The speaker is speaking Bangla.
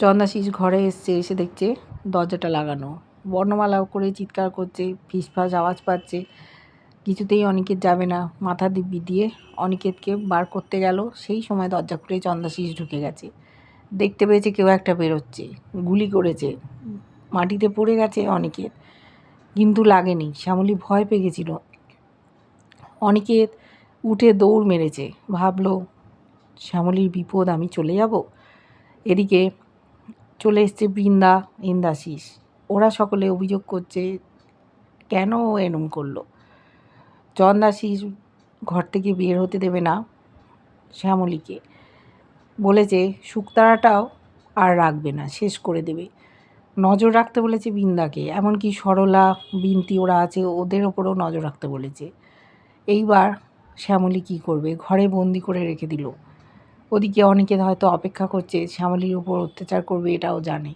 চন্দাশিস ঘরে এসছে, এসে দেখছে দরজাটা লাগানো। বর্ণমালা করে চিৎকার করছে, ফিসফাস আওয়াজ পাচ্ছে। কিছুতেই অনিকেত যাবে না। মাথা দিব্যি দিয়ে অনিকেতকে বার করতে গেল। সেই সময় দরজা খুলে চন্দাশিস ঢুকে গেছে। দেখতে পেয়েছে কেউ একটা বেরোচ্ছে। গুলি করেছে। মাটিতে পড়ে গেছে অনিকেত। কিন্তু লাগেনি। শ্যামলী ভয় পেয়ে গেছিল। অনিকেত উঠে দৌড় মেরেছে। ভাবলো, শ্যামলীর বিপদ আমি চলে যাব? এদিকে চলে এসছে বৃন্দা, ইন্দাশিস। ওরা সকলে অভিযোগ করছে, কেন ও এরম করল? চন্দাশিস ঘর থেকে বের হতে দেবে না শ্যামলীকে। বলেছে শুকতারাটাও আর রাখবে না, শেষ করে দেবে। নজর রাখতে বলেছে বৃন্দাকে, এমনকি সরলা, বিনতি ওরা আছে, ওদের ওপরেও নজর রাখতে বলেছে। এইবার শ্যামলী কী করবে? ঘরে বন্দি করে রেখে দিল। ওদিকে অনেকে হয়তো অপেক্ষা করছে শ্যামলীর উপর অত্যাচার করবে এটাও জানে।